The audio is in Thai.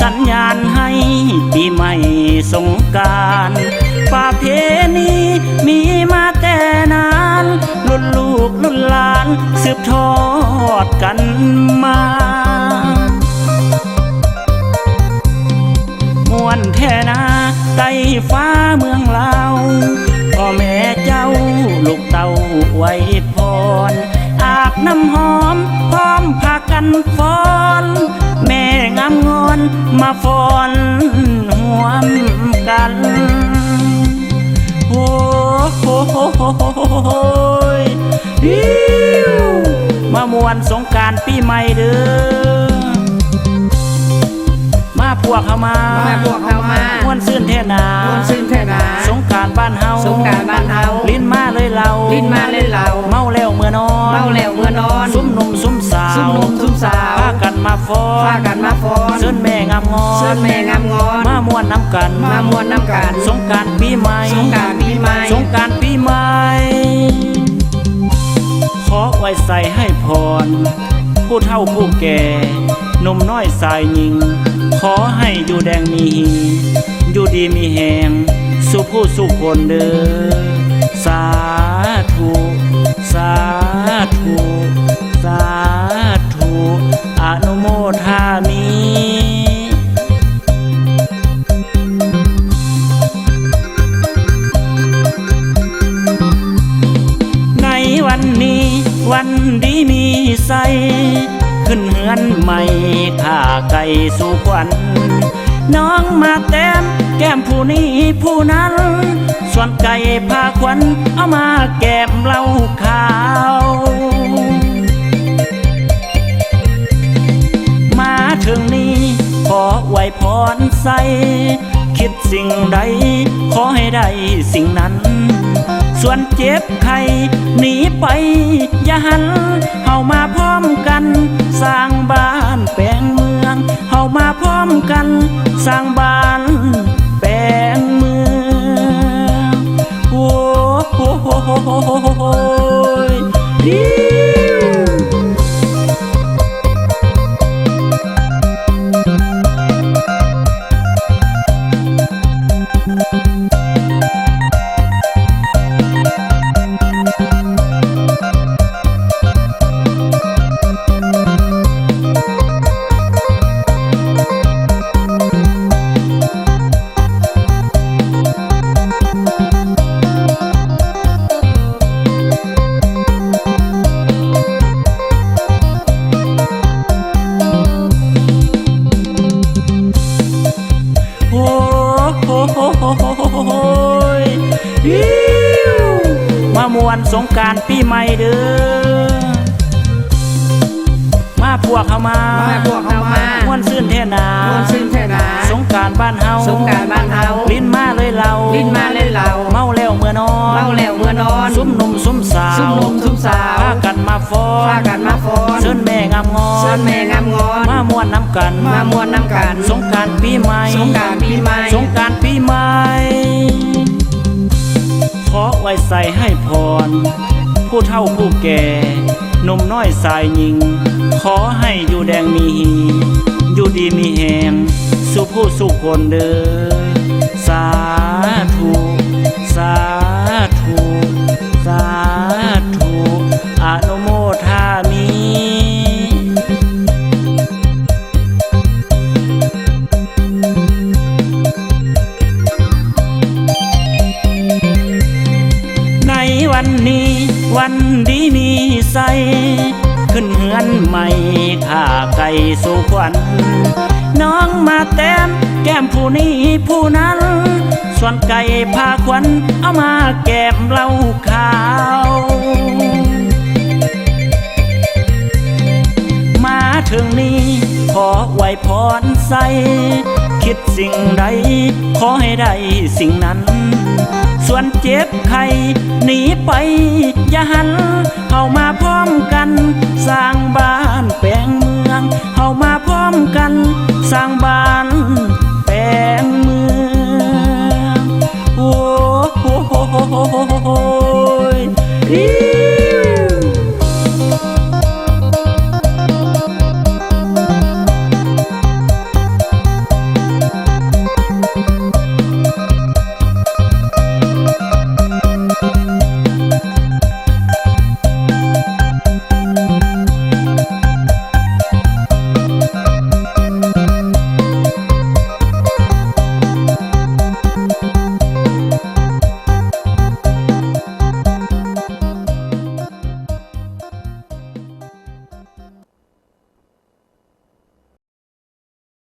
สัญญาณให้ปีใหม่สงการประเพณีมีมาแต่นานรุ่นลูกรุ่นหลานสืบทอดกันมามวนแท่นาไต้ฟ้าเมืองลาวพ่อแม่เจ้าลูกเต้าไว้พรอาบน้ำหอมพร้อมพากันฟ้อน มาฟ้อนห่วมกันโอ้โหโหโหโหโหยฮิวมามวนสงการปีใหม่เด้อมาพวกเข้ามามาพวกเข้ามามวนซื่นเทนามวนซื่นแท่นา อนเชิญแม่งามงอนมามวนน้ำกันมามวนน้ำกันสงกรารปีใหม่สงกรานต์ปีใหม่สงกรารปีใหม่ขอไว้ใส่ให้พร ผู้เฒ่าผู้แก่หนุ่มน้อยสายหญิง ขอให้อยู่แดงมีหีอยู่ดีมีแหงสุผู้สุคนเด้อสาธุ สาธุ วันดีมีใส ขึ้นเหือนใหม่ข้าไก่สู่ขวัญน้องมาแต้มแก้มผู้นี้ผู้นั้น ส่วนไก่พาขวัญเอามาแก้มเล้าขาวมาถึงนี้ขอไหวพรใส คิดสิ่งใด ขอให้ได้สิ่งนั้น ส่วนเจ็บใครหนีไป อย่าหันเฮามาพร้อมกัน สร้างบ้านแปลงเมือง เฮามาพร้อมกัน สร้างบ้าน วนสงกรารปีใหม่เด้อมาพวกเข้ามามาพวกเข้ามามวนซื่นเทนาม่วนซื่นแท่นาสงกรารบ้านเฮาสงกรานต์บ้านเฮาลิ้นมาเลยเราลิ้นมาเล่นเหล่าเมาแล้วเมื่อนอนเมาแล้วเมื่อนอนซุ่มหนุ่มซุ่มสาวซุ่มหนุ่มซุ่มสาวพากันมาฟ้อพานกันมาฟ้อนเชิญแม่งามงอเชินญแม่งามงอนมามวนน้ำกันมามวนน้ำกัน สงกรารปีใหม่สงกรานต์ปีใหม่สงกรารปีใหม่ข อไว้ใส่ให้พร ผู้เฒ่าผู้แก่หนุ่มน้อยสายหญิง ขอให้อยู่แดงมีหีอยู่ดีมีแหงสุผู้สุคนเด้อสาธุ ดีมีใส ขึ้นเหือนใหม่ข้าไก่สู่ขวัญน้องมาแต้มแก้มผู้นี้ผู้นั้น ส่วนไก่พาขวัญเอามาแก้มเหล้าขาวมาถึงนี้ขอไหวพรใส คิดสิ่งใด ขอให้ได้สิ่งนั้น ส่วนเจ็บใครหนีไปอย่าหันเข้ามาพร้อมกัน สร้างบ้านแปลงเมืองเข้ามาพร้อมกัน สร้างบ้าน